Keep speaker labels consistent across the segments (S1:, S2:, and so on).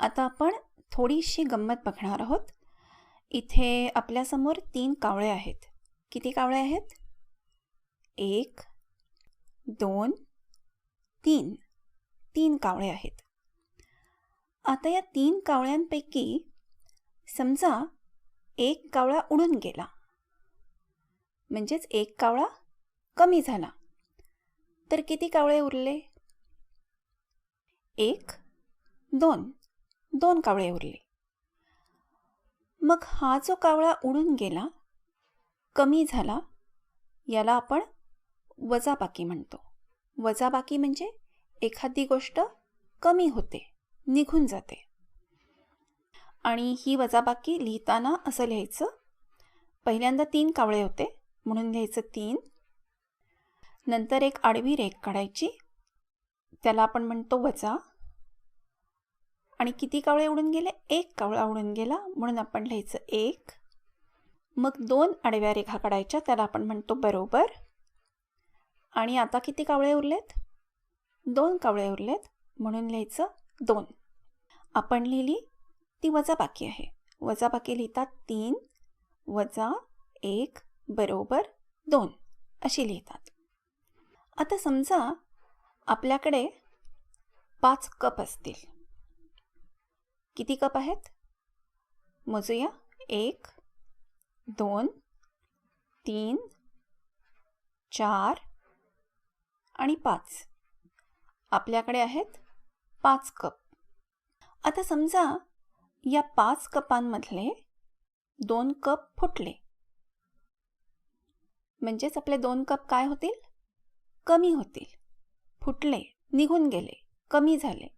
S1: आता आपण थोडीशी गंमत बघणार आहोत. इथे आपल्यासमोर तीन कावळे आहेत. किती कावळे आहेत? एक दोन तीन. तीन कावळे आहेत. आता या तीन कावळ्यांपैकी समजा एक कावळा उडून गेला. म्हणजेच एक कावळा कमी झाला. तर किती कावळे उरले? एक दोन. दोन कावळे उरले. मग हा जो कावळा उडून गेला कमी झाला याला आपण वजाबाकी म्हणतो. वजाबाकी म्हणजे एखादी गोष्ट कमी होते निघून जाते. आणि ही वजाबाकी लिहिताना असं लिहायचं पहिल्यांदा तीन कावळे होते म्हणून लिहायचं तीन. नंतर एक आडवी रेख काढायची त्याला आपण म्हणतो वजा. आणि किती कावळे उडून गेले? एक कावळा उडून गेला म्हणून आपण लिहायचं एक. मग दोन आडव्या रेखा काढायच्या त्याला आपण म्हणतो बरोबर. आणि आता किती कावळे उरलेत? दोन कावळे उरलेत म्हणून लिहायचं दोन. आपण लिहिली ती वजाबाकी आहे. वजाबाकी लिहितात तीन वजा एक बरोबर दोन अशी लिहितात. आता समजा आपल्याकडे पाच कप असतील. किती कप आहेत? मोजूया. एक दोन तीन चार आणि पाच. आपल्याकडे आहेत पाच कप. आता समजा या पाच कपांमधले दोन कप फुटले. म्हणजेच आपले दोन कप काय होतील? कमी होतील. फुटले निघून गेले कमी झाले.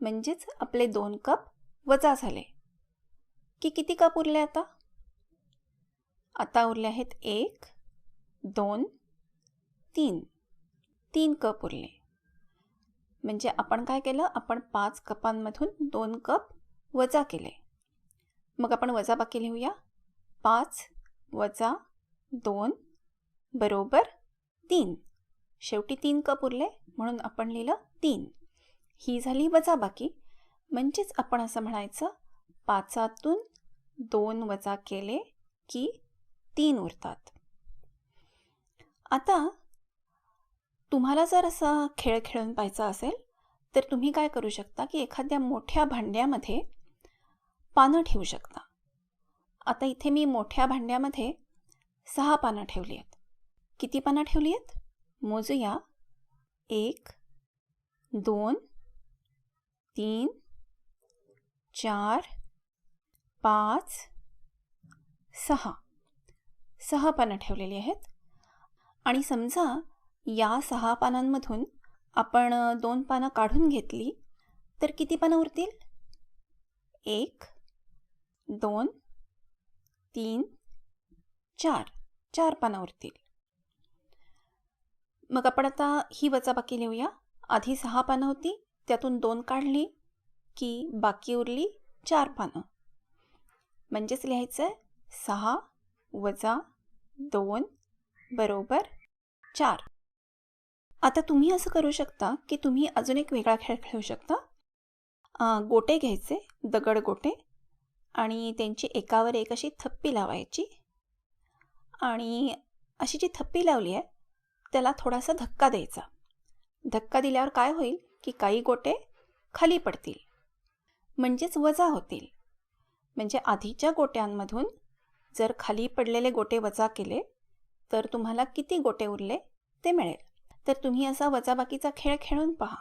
S1: म्हणजेच आपले दोन कप वजा झाले. की किती कप उरले आता? आता उरले आहेत एक दोन तीन. तीन कप उरले. म्हणजे आपण काय केलं? आपण पाच कपांमधून दोन कप वजा केले. मग आपण वजाबाकी लिहूया. पाच वजा दोन बरोबर तीन. शेवटी तीन कप उरले म्हणून आपण लिहिलं तीन. ही झाली वजाबाकी म्हणजेच आपण असं म्हणायचं पाचातून दोन वजा केले की तीन उरतात. आता तुम्हाला जर असा खेळ खेळून पाहायचा असेल तर तुम्ही काय करू शकता की एखाद्या मोठ्या भांड्यामध्ये पानं ठेवू शकता. आता इथे मी मोठ्या भांड्यामध्ये सहा पानं ठेवली आहेत. किती पानं ठेवली आहेत? मोजूया. एक दोन तीन चार पाच सहा. सहा पानं ठेवलेली आहेत. आणि समजा या सहा पानांमधून आपण दोन पानं काढून घेतली तर किती पानं उरतील? एक दोन तीन चार. चार पानं उरतील. मग आपण आता ही वचाबाकी लिहूया. आधी सहा पानं होती त्यातून दोन काढली की बाकी उरली चार पानं. म्हणजेच लिहायचं आहे सहा वजा दोन बरोबर चार. आता तुम्ही असं करू शकता की तुम्ही अजून एक वेगळा खेळ खेळू शकता. गोटे घ्यायचे दगड गोटे आणि त्यांची एकावर एक अशी थप्पी लावायची. आणि अशी जी थप्पी लावली आहे त्याला थोडासा धक्का द्यायचा. धक्का दिल्यावर काय होईल? की काही गोटे खाली पडतील. म्हणजेच वजा होतील. म्हणजे आधीच्या गोट्यांमधून जर खाली पडलेले गोटे वजा केले तर तुम्हाला किती गोटे उरले ते मिळेल. तर तुम्ही असा वजाबाकीचा खेळ खेळून पहा.